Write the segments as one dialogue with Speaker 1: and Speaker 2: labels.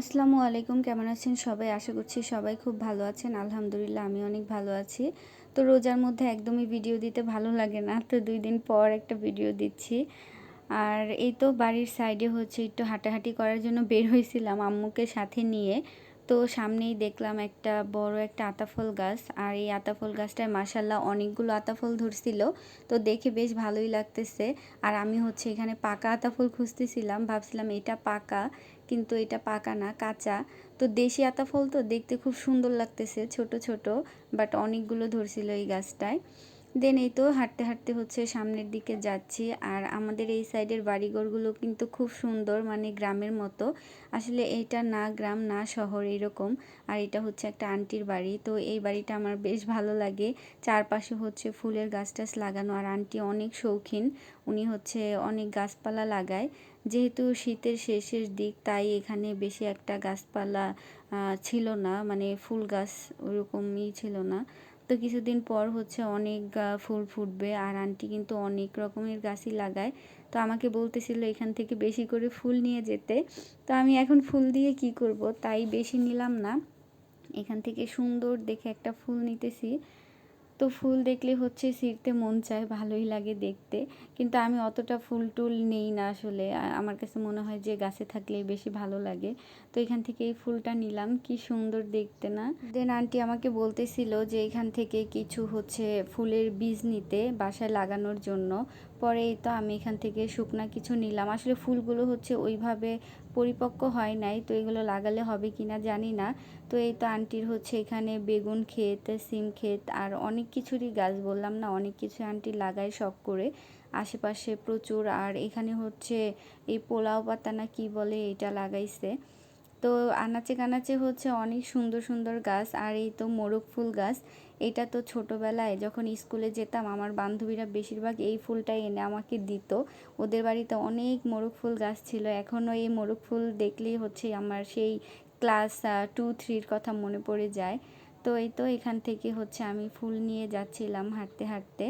Speaker 1: আসসালামু আলাইকুম, কেমন আছেন সবাই? আশা করছি সবাই খুব ভালো আছেন। আলহামদুলিল্লাহ, আমি অনেক ভালো আছি। তো রোজার মধ্যে একদমই ভিডিও দিতে ভালো লাগে না, তো দুই দিন পর একটা ভিডিও দিচ্ছি। আর এই তো বাড়ির সাইডে হচ্ছে একটু হাঁটাহাঁটি করার জন্য বের হয়েছিলাম আম্মুকে সাথে নিয়ে। তো সামনেই দেখলাম একটা বড় একটা আতাফল গাছ, আর এই আতাফল গাছটায় মাসাল্লাহ অনেকগুলো আতাফল ধরছিল। তো দেখে বেশ ভালোই লাগতেছে। আর আমি হচ্ছে এখানে পাকা আতাফল খুঁজতেছিলাম, ভাবছিলাম এটা পাকা, কিন্তু এটা পাকা না, কাঁচা। তো দেশি আতাফল তো দেখতে খুব সুন্দর লাগতেছে, ছোট ছোট বাট অনেকগুলো ধরছিল এই গাছটায়। দেন এই তো হাঁটতে হাঁটতে হচ্ছে সামনের দিকে যাচ্ছি। আর আমাদের এই সাইডের বাড়িঘরগুলো কিন্তু খুব সুন্দর মানে গ্রামের মতো। আসলে এইটা না গ্রাম, না শহর এরকম। আর এটা হচ্ছে একটা আন্টির বাড়ি। তো এই বাড়িটা আমার বেশ ভালো লাগে। চারপাশে হচ্ছে ফুলের গাছ টাছ লাগানো। আর আন্টি অনেক শৌখিন। উনি হচ্ছে অনেক গাছপালা লাগায়। যেহেতু শীতের শেষের দিক, তাই এখানে বেশি একটা গাছপালা ছিল না। মানে ফুল গাছ ওরকমই ছিল না। তো কিছুদিন পর হচ্ছে অনেক ফুল ফুটবে আর আন্টি কিন্তু অনেক রকমের গাছই লাগায়। তো আমাকে বলতেছিল এখান থেকে বেশি করে ফুল নিয়ে যেতে। তো আমি এখন ফুল দিয়ে কি করব তাই বেশি নিলাম না। এখান থেকে সুন্দর দেখে একটা ফুল নিতেছি। তো ফুল দেখলে হচ্ছে শিখতে মন চায়, ভালোই লাগে দেখতে। কিন্তু আমি অতটা ফুল টুল নেই না আসলে। আমার কাছে মনে হয় যে গাছে থাকলে বেশি ভালো লাগে। তো এখান থেকে এই ফুলটা নিলাম, কি সুন্দর দেখতে না। দেন আন্টি আমাকে বলতেছিল যে এখান থেকে কিছু হচ্ছে ফুলের বীজ নিতে বাসায় লাগানোর জন্য। পরে তো আমি এখান থেকে শুকনা কিছু নিলাম। আসলে ফুলগুলো হচ্ছে ওইভাবে পরিপক্ক হয় নাই, তো এগুলো লাগালে হবে কি না জানি না। তো এই তো আন্টির হচ্ছে এখানে বেগুন ক্ষেত, সিম ক্ষেত আর অনেক কিছুরই গাছ বললাম না, অনেক কিছু আন্টি লাগায় শখ করে। আশেপাশে প্রচুর আর এখানে হচ্ছে এই পোলাও পাতা না কী বলে এটা লাগাইছে। তো আনাচে কানাচে হচ্ছে অনেক সুন্দর সুন্দর গাছ আর এই তো মোরগ ফুল গাছ। এটা তো ছোটোবেলায় যখন স্কুলে যেতাম, আমার বান্ধবীরা বেশিরভাগ এই ফুলটাই এনে আমাকে দিত। ওদের বাড়িতে অনেক মোরগ ফুল গাছ ছিল। এখনও এই মোরগ ফুল দেখলেই হচ্ছে আমার সেই ক্লাস টু থ্রির কথা মনে পড়ে যায়। তো এই তো এখান থেকে হচ্ছে আমি ফুল নিয়ে যাচ্ছিলাম হাঁটতে হাঁটতে।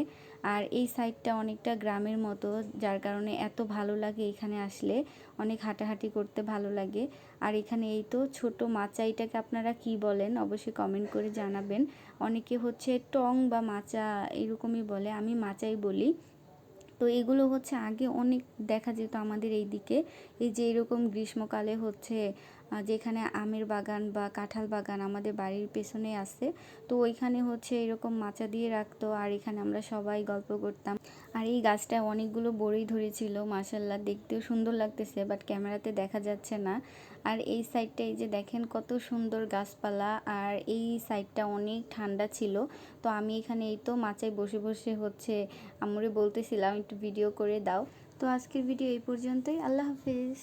Speaker 1: আর এই সাইডটা অনেকটা গ্রামের মতো, যার কারণে এত ভালো লাগে এখানে আসলে। অনেক হাঁটাহাঁটি করতে ভালো লাগে। আর এখানে এই তো ছোট মাচাইটাকে আপনারা কি বলেন? অবশ্যই কমেন্ট করে জানাবেন। অনেকে হচ্ছে টং বা মাচা এরকমই বলে, আমি মাচাই বলি। তো এগুলো হচ্ছে আগে অনেক দেখা যেত আমাদের এই দিকে এই যে এরকম গ্রীষ্মকালে হচ্ছে যেখানে আমের বাগান বা কাঁঠাল বাগান আমাদের বাড়ির পেছনে আছে। তো ওইখানে হচ্ছে এরকম মাচা দিয়ে রাখতো আর এখানে আমরা সবাই গল্প করতাম। আর এই গাছটায় অনেকগুলো বড়ই ধরেছিল মাসাল্লাহ দেখতেও সুন্দর লাগতেছে বাট ক্যামেরাতে দেখা যাচ্ছে না। আর এই সাইডটা এই যে দেখেন কত সুন্দর গাছপালা, আর এই সাইডটা অনেক ঠান্ডা ছিল। তো আমি এখানে এই তো মাচায় বসে বসে হচ্ছে আমরে বলতেছিলাম, একটু ভিডিও করে দাও। তো আজকের ভিডিও এই পর্যন্তই। আল্লাহ হাফিজ।